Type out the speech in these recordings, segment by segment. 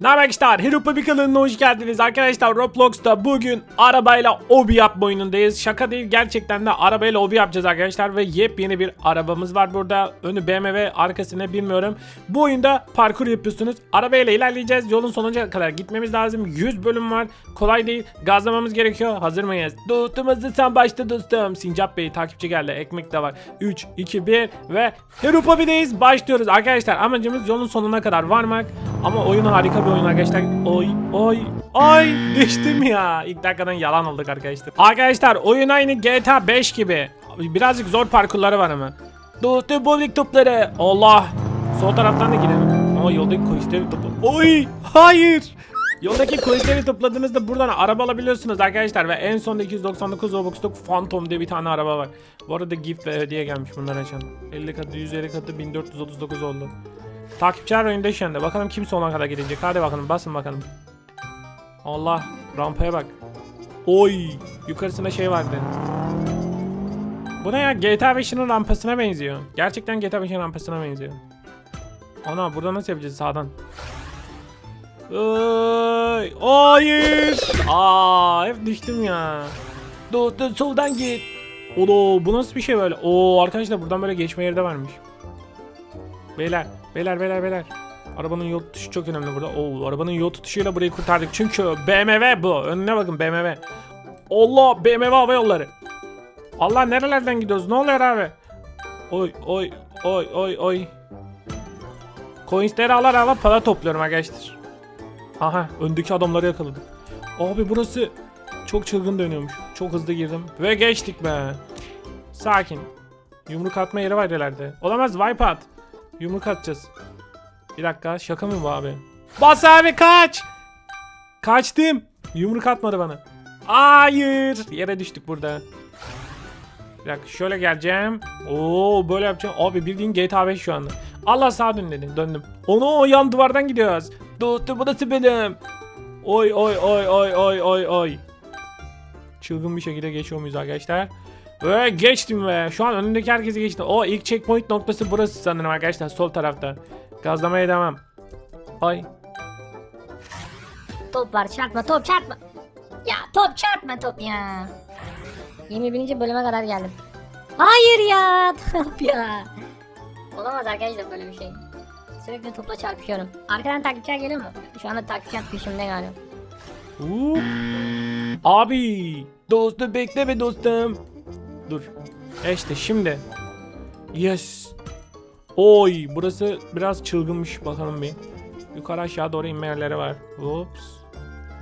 Ne arkadaşlar? Heropa kanalına hoş geldiniz. Arkadaşlar Roblox'ta bugün arabayla obi yapma oyunundayız. Şaka değil gerçekten de arabayla obi yapacağız arkadaşlar. Ve yepyeni bir arabamız var burada. Önü BMW arkası ne bilmiyorum. Bu oyunda parkur yapıyorsunuz. Arabayla ilerleyeceğiz. Yolun sonuna kadar gitmemiz lazım. 100 bölüm var. Kolay değil. Gazlamamız gerekiyor. Hazır mıyız? Dostum hazırsan başla dostum. Sincap Bey takipçi geldi. Ekmek de var. 3, 2, 1 ve Heropa. Başlıyoruz. Arkadaşlar amacımız yolun sonuna kadar varmak. Ama oyun harika bir oyun arkadaşlar. Oy oy oy düştüm ya. İlk dakikadan yalan olduk arkadaşlar. Arkadaşlar oyun aynı GTA 5 gibi. Birazcık zor parkurları var ama. Dostum bowling topları. Allah. Sol taraftan da gidelim. Ama yoldaki koyistleri topla. Oy hayır. Yoldaki koyistleri topladığınızda buradan araba alabiliyorsunuz arkadaşlar ve en son 299 Robux'luk Phantom diye bir tane araba var. Bu arada gift ve hediye gelmiş bunları açan. 50 katı 150 katı 1439 oldu. Takipçiler önünde şu anda. Bakalım kim sona kadar gidecek. Hadi bakalım basın bakalım. Allah rampaya bak. Oy yukarısında şey vardı. Bu ne ya GTA 5'in rampasına benziyor. Gerçekten GTA 5'in rampasına benziyor. Ana burada nasıl yapacağız sağdan? Oy, hayır. Aa hep düştüm ya. Dur dur soldan git. Odo bu nasıl bir şey böyle? Oo arkadaşlar buradan böyle geçme yeri de varmış. Beyler, beyler, beyler, beyler. Arabanın yol tutuşu çok önemli burada. Oo, arabanın yol tutuşuyla burayı kurtardık. Çünkü BMW bu. Önüne bakın BMW. Allah BMW hava yolları. Allah nerelerden gidiyoruz? Ne oluyor abi? Oy oy oy oy oy. Coinsleri alar alar para topluyorum arkadaşlar. Aha öndeki adamları yakaladım. Abi burası çok çılgın dönüyormuş. Çok hızlı girdim. Ve geçtik be. Sakin. Yumruk atma yeri var ileride. Olamaz wipeout. Yumruk atacağız. Bir dakika şaka mı bu abi? Bas abi kaç! Kaçtım. Yumruk atmadı bana. Hayır. Yere düştük burada. Bir dakika şöyle geleceğim. Oo böyle yapacağım. Abi bildiğin GTA 5 şu anda. Allah sağa dön dedi. Döndüm. Onu yan duvardan gidiyoruz. Dostum burası benim. Oy oy oy oy oy oy oy. Çılgın bir şekilde geçiyor muyuz arkadaşlar? Ve geçtim ve şu an önündeki herkesi geçtim. O ilk checkpoint noktası burası sanırım arkadaşlar sol tarafta. Gazlamaya devam. Ay. Top var çarpma top çarpma. Ya top çarpma top ya. 21. bölüme kadar geldim. Hayır ya top ya. Olamaz arkadaşlar böyle bir şey. Sürekli topla çarpışıyorum. Arkadan takipçiler geliyor mu? Şu anda takipçiler peşimde galiba. Abi. Dostum bekle be dostum. Dur. E işte şimdi. Yes. Oy burası biraz çılgınmış bakalım bir. Yukarı aşağı doğru inme yerleri var. Ups.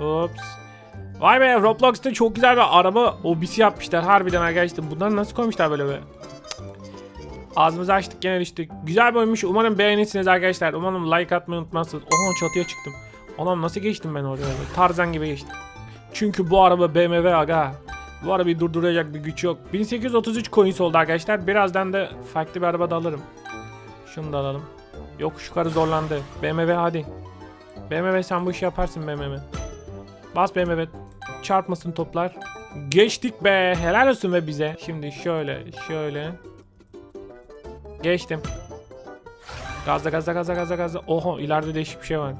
Ups. Vay be Roblox'ta çok güzel bir araba obisi yapmışlar harbiden arkadaşlar. Bunları nasıl koymuşlar böyle be? Ağzımızı açtık gene düştük. Güzel bir oyunmuş. Umarım beğenirsiniz arkadaşlar. Umarım like atmayı unutmazsınız. Oha çatıya çıktım. Anam nasıl geçtim ben oraya? Tarzan gibi geçtim. Çünkü bu araba BMW aga. Bu arabayı durduracak bir güç yok. 1833 coins oldu arkadaşlar. Birazdan da farklı bir araba da alırım. Şunu da alalım. Yok şu karı zorlandı. BMW hadi. BMW sen bu işi yaparsın BMW. Bas BMW. Çarpmasın toplar. Geçtik be. Helal olsun be bize. Şimdi şöyle şöyle. Geçtim. Gazla gazla gazla gazla gazla. Oho ileride değişik bir şey var.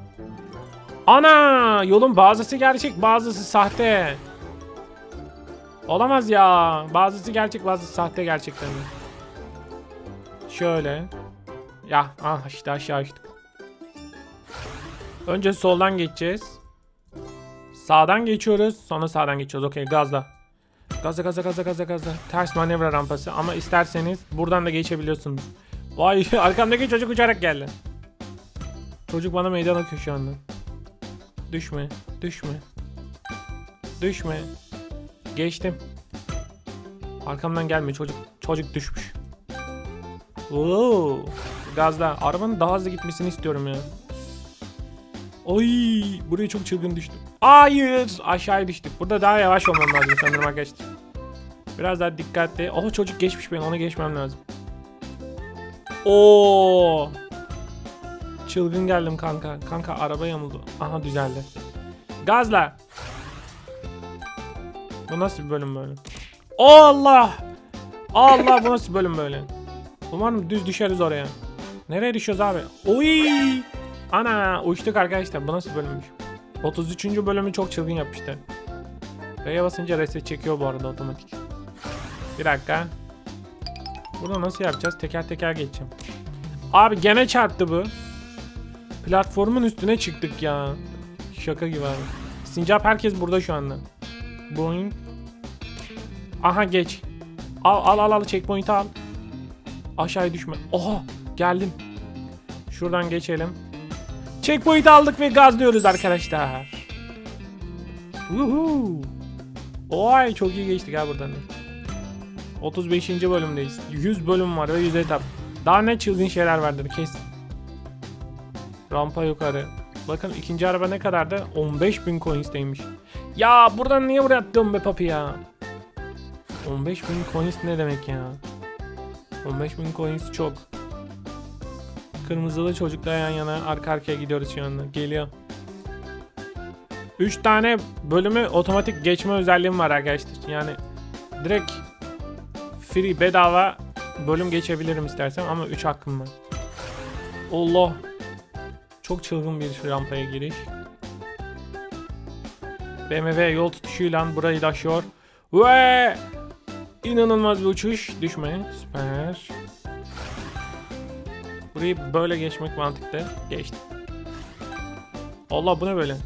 Ana! Yolun bazısı gerçek bazısı sahte. Olamaz ya. Bazısı gerçek bazısı sahte gerçekten. Şöyle. Ya ah işte aşağı açtık. Önce soldan geçeceğiz. Sağdan geçiyoruz. Sonra sağdan geçiyoruz. Okey gazla. Gazla gazla gazla gazla gazla. Ters manevra rampası ama isterseniz buradan da geçebiliyorsunuz. Vay arkamdaki çocuk uçarak geldi. Çocuk bana meydan okuyor şu anda. Düşme, düşme. Düşme. Geçtim. Arkamdan gelme çocuk. Çocuk düşmüş. Oo. Gazla. Arabanın daha hızlı gitmesini istiyorum ya. Oy, buraya çok çılgın düştüm. Hayır, aşağıya düştük. Burada daha yavaş olmam lazım sanırım arkadaşlar. Biraz daha dikkatli. Oh çocuk geçmiş ben, ona geçmem lazım. Oo. Çılgın geldim kanka. Kanka araba yamuldu. Aha düzeldi. Gazla. Bu nasıl bir bölüm böyle? Allah! Allah bu nasıl bölüm böyle? Umarım düz düşeriz oraya. Nereye düşüyoruz abi? Oy! Ana uçtuk arkadaşlar. Bu nasıl bölümmüş? 33. bölümü çok çılgın yapmıştı. R'ye basınca reset çekiyor bu arada otomatik. Bir dakika. Bunu nasıl yapacağız? Teker teker geçeceğim. Abi gene çarptı bu. Platformun üstüne çıktık ya. Şaka gibi abi. Sincap herkes burada şu anda. Boing. Aha geç. Al al al al checkpoint'i al. Aşağıya düşme. Oha geldim. Şuradan geçelim. Checkpoint aldık ve gazlıyoruz arkadaşlar. Woohoo. Oy çok iyi geçtik ha buradan. 35. bölümdeyiz. 100 bölüm var ve 100 etap. Daha ne çılgın şeyler vardır kesin. Rampa yukarı. Bakın ikinci araba ne kadardı? 15.000 coins'teymiş. Ya buradan niye buraya attım be papi ya? 15.000 coins ne demek ya? 15.000 coins çok. Kırmızılı çocukla yan yana arka arkaya gidiyoruz şu anda. Geliyor. 3 tane bölümü otomatik geçme özelliğim var arkadaşlar. Yani direkt free bedava bölüm geçebilirim istersem ama 3 hakkım var. Allah. Çok çılgın bir rampaya giriş. BMW yol tutuşuyla burayı da aşıyor. Ve inanılmaz bir uçuş. Düşme. Süper. Burayı böyle geçmek mantıklı. Geçtim. Allah bu ne böyle?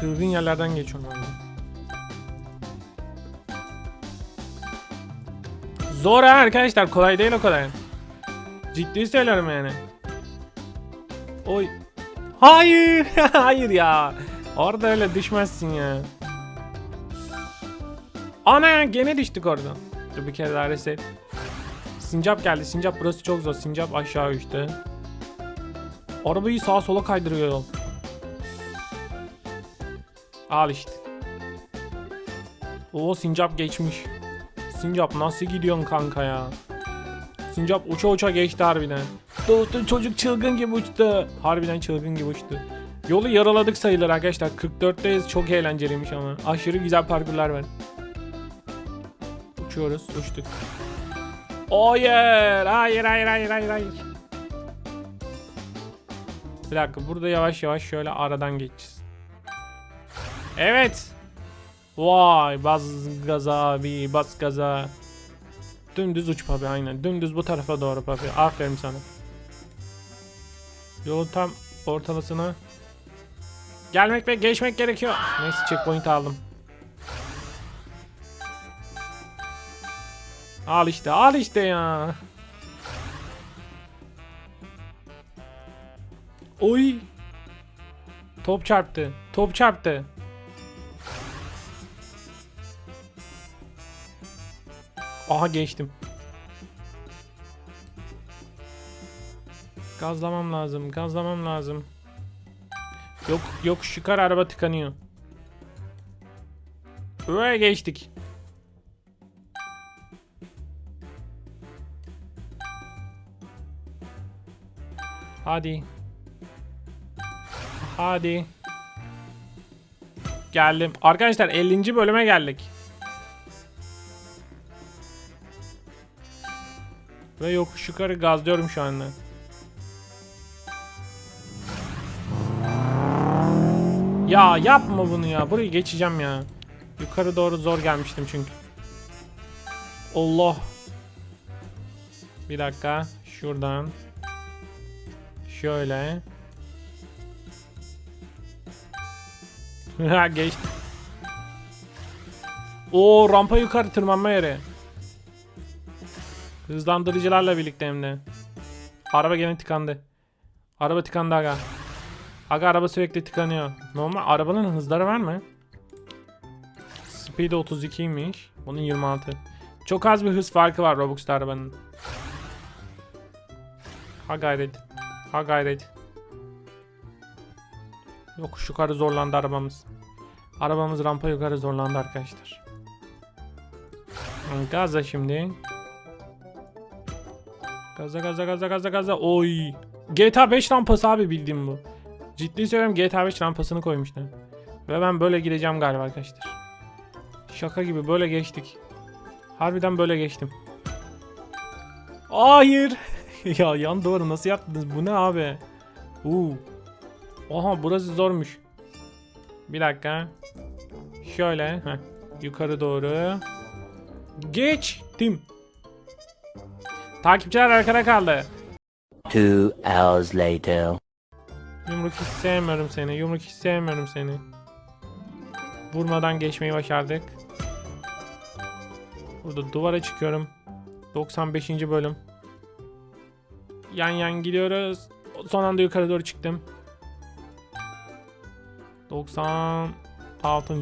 Çılgın yerlerden geçiyorum ben. Zor ha arkadaşlar kolay değil o kadar. Ciddi söylüyorum yani. Oy. Hayır. Hayır ya. Orada öyle düşmezsin ya. Ana gene düştük oradan. Dur bir kere daha reset. Sincap geldi. Sincap burası çok zor. Sincap aşağı uçtu. Arabayı sağa sola kaydırıyor. Al işte. Oo sincap geçmiş. Sincap nasıl gidiyorsun kanka ya? Sincap uça uça geçti harbiden. Dostum çocuk çılgın gibi uçtu. Harbiden çılgın gibi uçtu. Yolu yaraladık sayılır arkadaşlar. 44'teyiz çok eğlenceliymiş ama. Aşırı güzel parkurlar var. Uçuyoruz uçtuk. Hayır hayır hayır hayır hayır hayır. Bir dakika burada yavaş yavaş şöyle aradan geçeceğiz. Evet. Vay bas gaza abi bas gaza. Dümdüz uç papi aynen. Dümdüz bu tarafa doğru papi. Aferin sana. Yolun tam ortalasına. Gelmek ve geçmek gerekiyor. Neyse checkpoint aldım. Al işte al işte ya. Oy. Top çarptı. Top çarptı. Aha geçtim. Gazlamam lazım. Gazlamam lazım. Yok yok şıkar araba tıkanıyor. Buraya geçtik. Hadi. Hadi. Geldim. Arkadaşlar 50. bölüme geldik. Ve yokuş yukarı gazlıyorum şu anda. Ya yapma bunu ya. Burayı geçeceğim ya. Yukarı doğru zor gelmiştim çünkü. Allah. Bir dakika. Şuradan. Şöyle. Geçtim. O rampa yukarı tırmanma yeri. Hızlandırıcılarla birlikte hem de. Araba gene tıkandı. Araba tıkandı aga. Aga araba sürekli tıkanıyor. Normal arabanın hızları var mı? Speed 32'ymiş. Bunun 26. Çok az bir hız farkı var Robux'ta arabanın. Ha gayret. Ha gayret. Yokuş yukarı zorlandı arabamız. Arabamız rampa yukarı zorlandı arkadaşlar. Gaza şimdi. Gaza gaza gaza gaza gaza. Oy. GTA 5 rampası abi bildiğim bu. Ciddi söylüyorum GTA 5 rampasını koymuşlar. Ve ben böyle gideceğim galiba arkadaşlar. Şaka gibi böyle geçtik. Harbiden böyle geçtim. Hayır. ya yan duvarı nasıl yaptınız? Bu ne abi? Uu. Oha burası zormuş. Bir dakika. Şöyle. Heh. Yukarı doğru. Geçtim. Takipçiler arkada kaldı. Two hours later. Yumruk hiç sevmiyorum seni. Yumruk hiç sevmiyorum seni. Vurmadan geçmeyi başardık. Burada duvara çıkıyorum. 95. bölüm. Yan yan gidiyoruz. Son anda yukarı doğru çıktım. 96.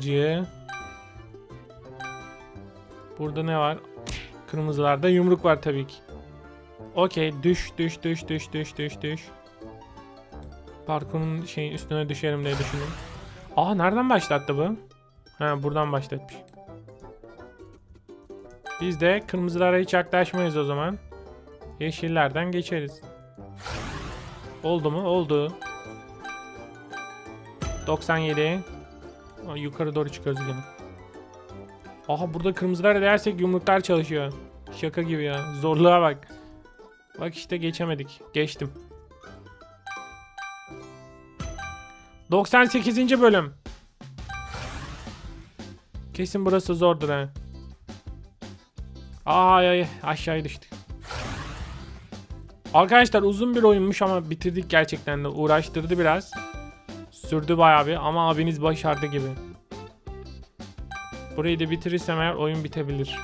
Burada ne var? Kırmızılarda yumruk var tabii ki. Okey düş düş düş düş düş düş düş. Parkurun şeyin üstüne düşerim diye düşündüm. Aa nereden başlattı bu? Ha buradan başlatmış. Biz de kırmızılara hiç yaklaşmayız o zaman. Yeşillerden geçeriz. Oldu mu? Oldu. 97. Aa, yukarı doğru çıkıyoruz yine. Aha burada kırmızılara değersek yumruklar çalışıyor. Şaka gibi ya. Zorluğa bak. Bak işte geçemedik. Geçtim. 98. bölüm. Kesin burası zordur ha. Ay ay aşağıya düştük. Arkadaşlar uzun bir oyunmuş ama bitirdik gerçekten de. Uğraştırdı biraz. Sürdü bayağı bir ama abiniz başardı gibi. Burayı da bitirirsem eğer oyun bitebilir.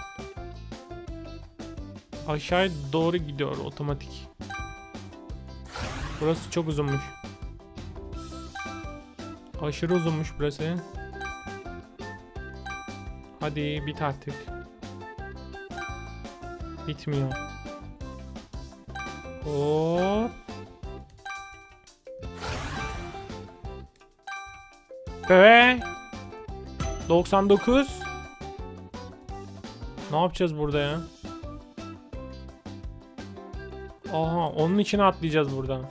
Aşağıya doğru gidiyor otomatik. Burası çok uzunmuş. Aşırı uzunmuş burası. Hadi bit artık. Bitmiyor. Hop. Ve 99 Ne yapacağız burada ya? Aha onun içine atlayacağız buradan.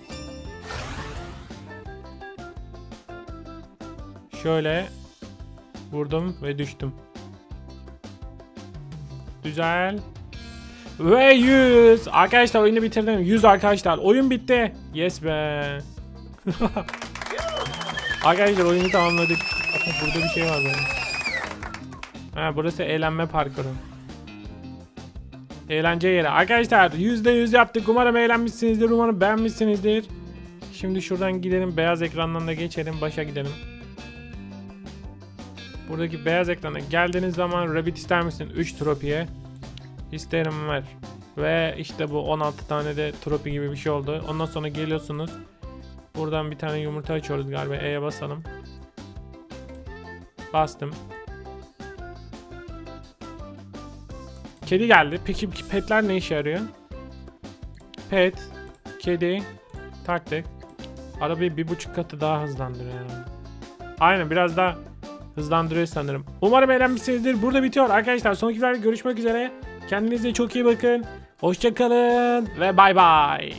Şöyle vurdum ve düştüm. Güzel. Ve 100. Arkadaşlar oyunu bitirdim. 100 arkadaşlar. Oyun bitti. Yes be. arkadaşlar oyunu tamamladık. Burada bir şey var böyle. Ha burası eğlenme parkuru. Eğlence yeri. Arkadaşlar %100 yaptık. Umarım eğlenmişsinizdir. Umarım beğenmişsinizdir. Şimdi şuradan gidelim. Beyaz ekrandan da geçelim. Başa gidelim. Buradaki beyaz ekrana geldiğiniz zaman Rabbit ister misin? 3 tropiye. İsterim ver. Ve işte bu 16 tane de tropi gibi bir şey oldu. Ondan sonra geliyorsunuz. Buradan bir tane yumurta açıyoruz galiba. E'ye basalım. Bastım. Kedi geldi. Peki petler ne işe yarıyor? Pet, kedi, taktık. Arabayı bir buçuk katı daha hızlandırıyor herhalde. Aynen biraz daha hızlandırıyor sanırım. Umarım eğlenmişsinizdir. Burada bitiyor arkadaşlar. Sonraki videoda görüşmek üzere. Kendinize çok iyi bakın. Hoşçakalın ve bay bay.